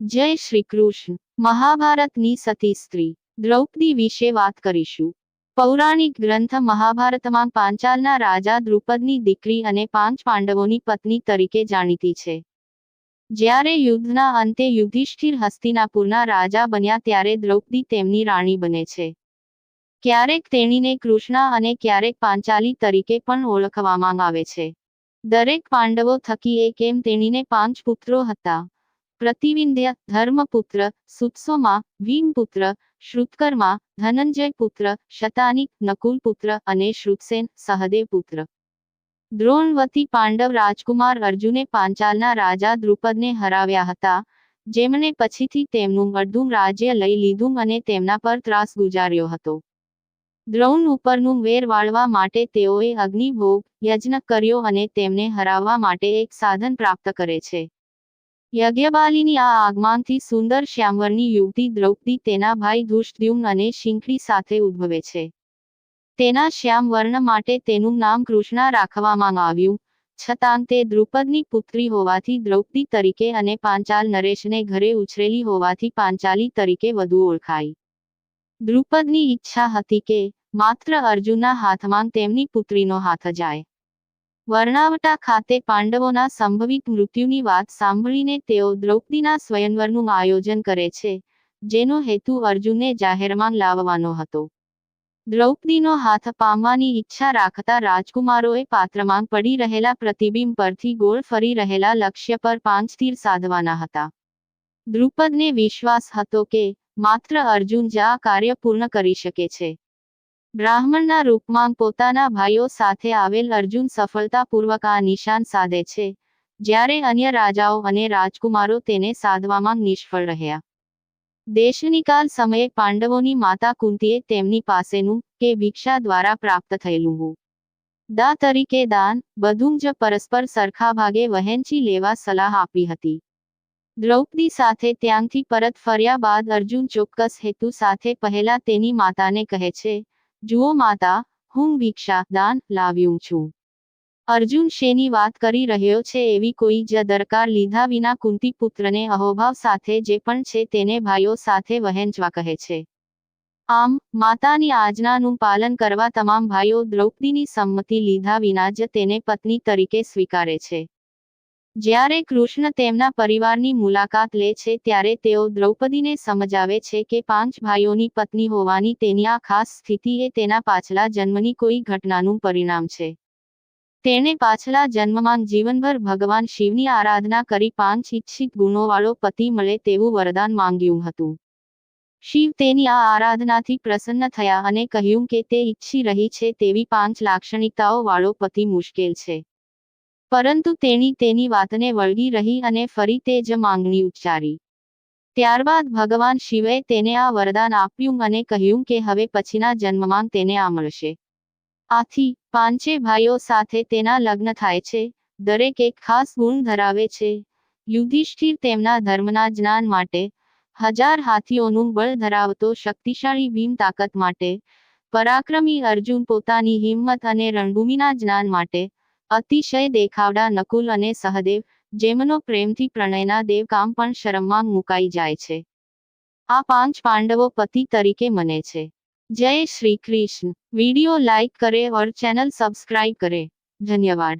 જય શ્રી કૃષ્ણ. મહાભારતની સતી સ્ત્રી, દ્રૌપદી વિશે વાત કરીશું. પૌરાણિક ગ્રંથ મહાભારતમાં પાંચાલના રાજા દ્રુપદની દીકરી અને પાંચ પાંડવોની પત્ની તરીકે જાણીતી છે. જ્યારે યુદ્ધના અંતે યુધિષ્ઠિર હસ્તિનાપુરના રાજા બન્યા ત્યારે દ્રૌપદી તેમની રાણી બને છે. ક્યારેક તેણીને કૃષ્ણા અને ક્યારેક પાંચાલી તરીકે પણ ઓળખવામાં આવે છે. દરેક પાંડવો થકી એક એમ તેણીને પાંચ પુત્રો હતા? પ્રતિવિંધ્ય ધર્મપુત્ર સુત્સોમા ભીમપુત્ર, શ્રુતકર્મા ધનંજય પુત્ર શતાનિક નકુલ પુત્ર અને શ્રુતસેન સહદેવ પુત્ર દ્રોણવતી પાંડવ રાજકુમાર અર્જુને પાંચાલના રાજા દ્રુપદને હરાવ્યા હતા જેમણે પછીથી તેમનું અડધું રાજ્ય લઈ લીધું અને તેમના પર ત્રાસ ગુજાર્યો હતો. દ્રોણ ઉપરનું વેર વાળવા માટે તેઓએ અગ્નિભોગ યજ્ઞ કર્યો અને તેમને હરાવવા માટે એક સાધન પ્રાપ્ત કરે છે. યજ્ઞબાલીની આ આગમનથી સુંદર શ્યામવર્ણી યુવતી દ્રૌપદી તેના ભાઈ ધુષ્ટદ્યુમ્ન અને શિંખડી સાથે ઉદ્ભવે છે. તેના શ્યામવર્ણ માટે તેનું નામ કૃષ્ણા રાખવામાં આવ્યું, છતાં તે દ્રુપદની પુત્રી હોવાથી દ્રૌપદી તરીકે અને પાંચાલ નરેશને ઘરે ઉછરેલી હોવાથી પાંચાલી તરીકે વધુ ઓળખાઈ. દ્રુપદની ઈચ્છા હતી કે માત્ર અર્જુનના હાથમાં તેમની પુત્રીનો હાથ જાય. વર્ણાવટા ખાતે પાંડવોના સંભવિત મૃત્યુની વાત સાંભળીને તેઓ દ્રૌપદીના સ્વયંવરનું આયોજન કરે છે, જેનો હેતુ અર્જુનને જાહેરમાં લાવવાનો હતો. દ્રૌપદીનો હાથ પામવાની ઈચ્છા રાખતા રાજકુમારોએ પાત્રમાં પડી રહેલા પ્રતિબિંબ પરથી ગોળ ફરી રહેલા લક્ષ્ય પર પાંચ તીર સાધવાના હતા. દ્રુપદને વિશ્વાસ હતો કે, માત્ર અર્જુન જ આ કાર્ય પૂર્ણ કરી શકે છે. બ્રાહ્મણના રૂપમાં પોતાના ભાઈઓ સાથે આવેલ અર્જુન સફળતાપૂર્વક આ નિશાન સાધે છે, જ્યારે અન્ય રાજાઓ અને રાજકુમારો તેને સાધવામાં નિષ્ફળ રહ્યા. દેશનિકાલ સમયે પાંડવોની માતા કુંતીએ તેમની પાસેનું કે ભિક્ષા દ્વારા પ્રાપ્ત થયેલું હું. દા તરીકે દાન, બધું જ પરસ્પર સરખા ભાગે વહેંચી લેવા સલાહ આપી હતી. દ્રૌપદી સાથે ત્યાંથી પરત ફર્યા બાદ અર્જુન ચોક્કસ હેતુ સાથે પહેલા તેની માતાને કહે છે જુઓ માતા, હું ભિક્ષા, દાન લાવ્યું છું. અર્જુન શેની વાત કરી રહ્યો છે એવી કોઈ જ દરકાર લીધા વિના કુંતી પુત્રને અહોભાવ સાથે જે પણ છે તેને ભાઈઓ સાથે વહેંચવા કહે છે. આમ, માતાની આજ્ઞાનું પાલન કરવા તમામ ભાઈઓ દ્રૌપદીની સંમતિ લીધા વિના જ તેને પત્ની તરીકે સ્વીકારે છે. જ્યારે કૃષ્ણ તેમના પરિવારની મુલાકાત લે છે ત્યારે તેઓ દ્રૌપદીને સમજાવે છે કે પાંચ ભાઈઓની પત્ની હોવાની તેની આ ખાસ સ્થિતિ એ તેના પાછલા જન્મની કોઈ ઘટનાનું પરિણામ છે. તેણે પાછલા જન્મમાં જીવનભર ભગવાન શિવની આરાધના કરી પાંચ ઈચ્છિત ગુણોવાળો પતિ મળે તેવું વરદાન માંગ્યું હતું. શિવ તેની આ આરાધનાથી પ્રસન્ન થયા અને કહ્યું કે તે ઈચ્છી રહી છે તેવી પાંચ લાક્ષણિકતાઓ વાળો પતિ મુશ્કેલ છે. પરંતુ તેણી તેની વાતને વળગી રહી અને ફરી તે જ માંગણી ઉચ્ચારી. ત્યારબાદ ભગવાન શિવે તેને આ વરદાન આપ્યું અને કહ્યું કે હવે પછીના જન્મમાં તેને આ મળશે. આથી, પાંચે ભાઈઓ સાથે તેના લગ્ન થાય છે, દરેક એક ખાસ ગુણ ધરાવે છે. યુધિષ્ઠિર તેમના ધર્મના જ્ઞાન માટે હજાર હાથીઓનું બળ ધરાવતો શક્તિશાળી ભીમ તાકાત માટે, પરાક્રમી અર્જુન પોતાની હિંમત અને રણભૂમિના જ્ઞાન માટે અતિશય દેખાવડા નકુલ અને સહદેવ, જેમનો પ્રેમથી પ્રણયના દેવકામ પણ શરમમાં મુકાઈ જાય છે. આ પાંચ પાંડવો પતિ તરીકે મને છે. જય શ્રી કૃષ્ણ. વિડિયો લાઈક કરે ઓર ચેનલ સબસ્ક્રાઇબ કરે. ધન્યવાદ.